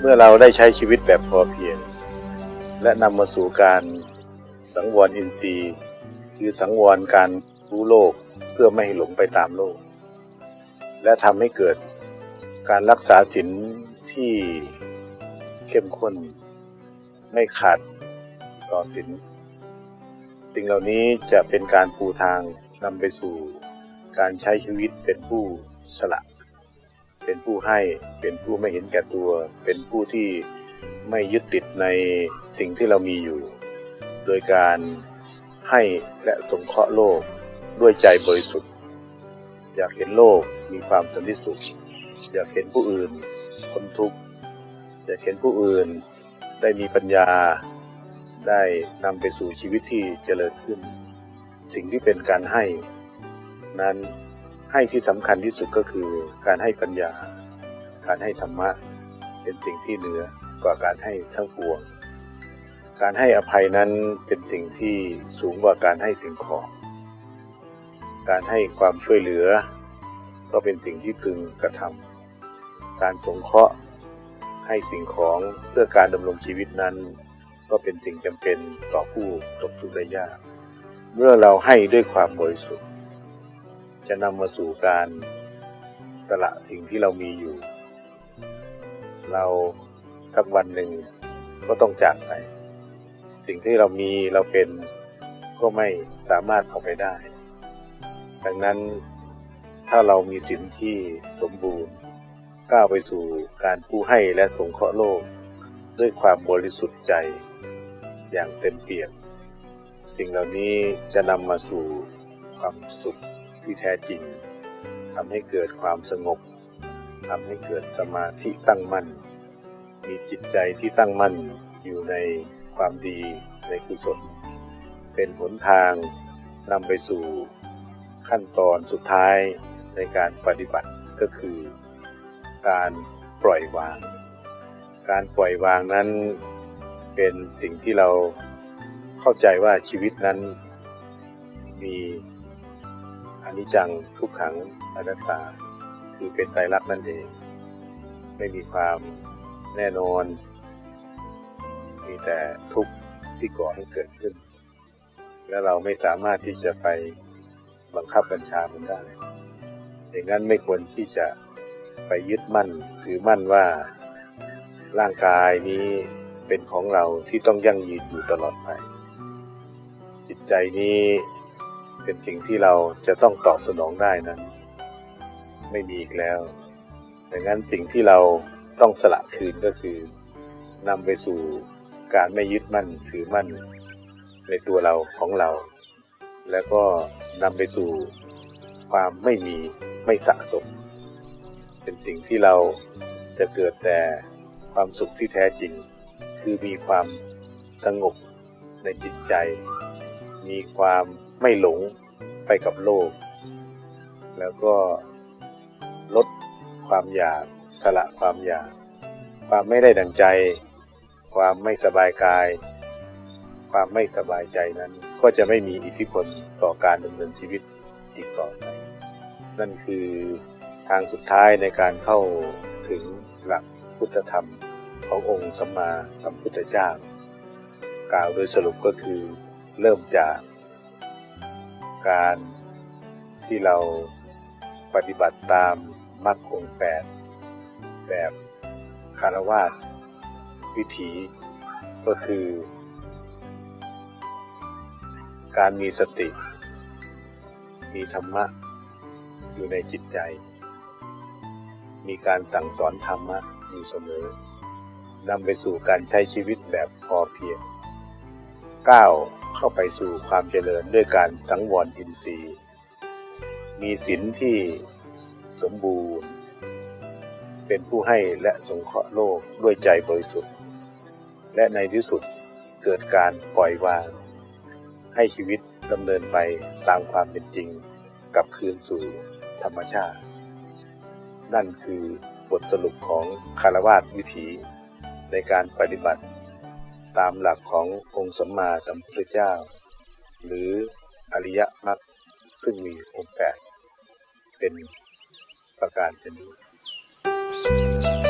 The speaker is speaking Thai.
เมื่อเราได้ใช้ชีวิตแบบพอเพียง และนำมาสู่การสังวรอินทรีย์ คือสังวรการรู้โลกเพื่อไม่ให้หลงไปตามโลก และทำให้เกิดการรักษาศีลที่เข้มข้น ไม่ขาดต่อศีลสิ่งเหล่านี้จะเป็นการปูทางนำไปสู่การใช้ชีวิตเป็นผู้สละ เป็นผู้ให้ เป็นผู้ไม่เห็นแก่ตัว เป็นผู้ที่ไม่ยึดติดในสิ่งที่เรามีอยู่ โดยการให้และสงเคราะห์โลกด้วยใจบริสุทธิ์ อยากเห็นโลกมีความสันติสุข อยากเห็นผู้อื่นพ้นทุกข์ อยากเห็นผู้อื่นได้มีปัญญา ได้นำไปสู่ชีวิตที่เจริญขึ้น สิ่งที่เป็นการให้ นั้น ให้ที่สำคัญที่สุดก็คือการให้ปัญญา การให้ธรรมะเป็นสิ่งที่เหนือกว่าการให้ทั้งปวง การให้อภัยนั้นเป็นสิ่งที่สูงกว่าการให้สิ่งของ การให้ความช่วยเหลือ ก็เป็นสิ่งที่พึงกระทำการสงเคราะห์ให้สิ่งของเพื่อการดำรงชีวิตนั้น ก็เป็นสิ่งจำเป็นต่อผู้ตกทุกข์ได้ยาก เมื่อเราให้ด้วยความบริสุทธิ์ จะนำมาสู่การสละสิ่งที่เรามีอยู่ เราสักวันหนึ่งก็ต้องจากไป สิ่งที่เรามีเราเป็นก็ไม่สามารถเข้าไปได้ ดังนั้นถ้าเรามีศีลที่สมบูรณ์ ก้าวไปสู่การผู้ให้และสงเคราะห์โลก ด้วยความบริสุทธิ์ใจ อย่างเต็มเปี่ยม สิ่งเหล่านี้จะนำมาสู่ความสุข ที่แท้จริงทำให้เกิดความสงบทำให้เกิดสมาธิตั้งมั่น มีจิตใจที่ตั้งมั่นอยู่ในความดีในกุศล เป็นหนทางนำไปสู่ขั้นตอนสุดท้ายในการปฏิบัติก็คือ การปล่อยวาง การปล่อยวางนั้นเป็นสิ่งที่เราเข้าใจว่าชีวิตนั้นมี อนิจจังทุกขังอนัตตาคือเป็นไตรลักษณ์นั่นเอง ไม่มีความแน่นอน มีแต่ทุกข์ที่ก่อให้เกิดขึ้น และเราไม่สามารถที่จะไปบังคับบัญชามันได้อย่างนั้นไม่ควรที่จะไปยึดมั่นถือมั่นว่าร่างกายนี้เป็นของเราที่ต้องยั่งยืนอยู่ตลอดไปจิตใจนี้ เป็นสิ่งที่เราจะต้องตอบสนองได้นั้น ไม่มีอีกแล้วดังนั้นสิ่งที่เราต้องสละคืนก็คือนำไปสู่การไม่ยึดมั่นถือมั่น ในตัวเราของเรา แล้วก็นำไปสู่ความไม่มีไม่สะสม เป็นสิ่งที่เราจะเกิดแต่ความสุขที่แท้จริง คือมีความสงบในจิตใจ มีความ ไม่หลงไปกับโลก แล้วก็ลดความอยากสละความอยาก ความไม่ได้ดังใจ ความไม่สบายกาย ความไม่สบายใจนั้น ก็จะไม่มีอิทธิพลต่อการดำเนินชีวิตอีกต่อไป นั่นคือทางสุดท้ายในการเข้าถึงหลักพุทธธรรมขององค์สัมมาสัมพุทธเจ้า กล่าวโดยสรุปก็คือเริ่มจาก การที่เราปฏิบัติตามมรรคองแปดแบบคารวาสวิถีก็คือ การมีสติ มีธรรมะอยู่ในจิตใจ มีการสั่งสอนธรรมะอยู่เสมอนำไปสู่การใช้ชีวิตแบบพอเพียงก้าว เข้าไปสู่ความเจริญด้วยการสังวรอินทรีย์ มีศีลที่สมบูรณ์ เป็นผู้ให้และสงเคราะห์โลกด้วยใจบริสุทธิ์ และในที่สุดเกิดการปล่อยวาง ให้ชีวิตดำเนินไปตามความเป็นจริงกลับคืนสู่ธรรมชาติ นั่นคือบทสรุปของคารวาสวิถีในการปฏิบัติ ตามหลักขององค์สัมมาสัมพุทธเจ้า หรืออริยมรรคซึ่งมีองค์แปดเป็นประการเป็นนี้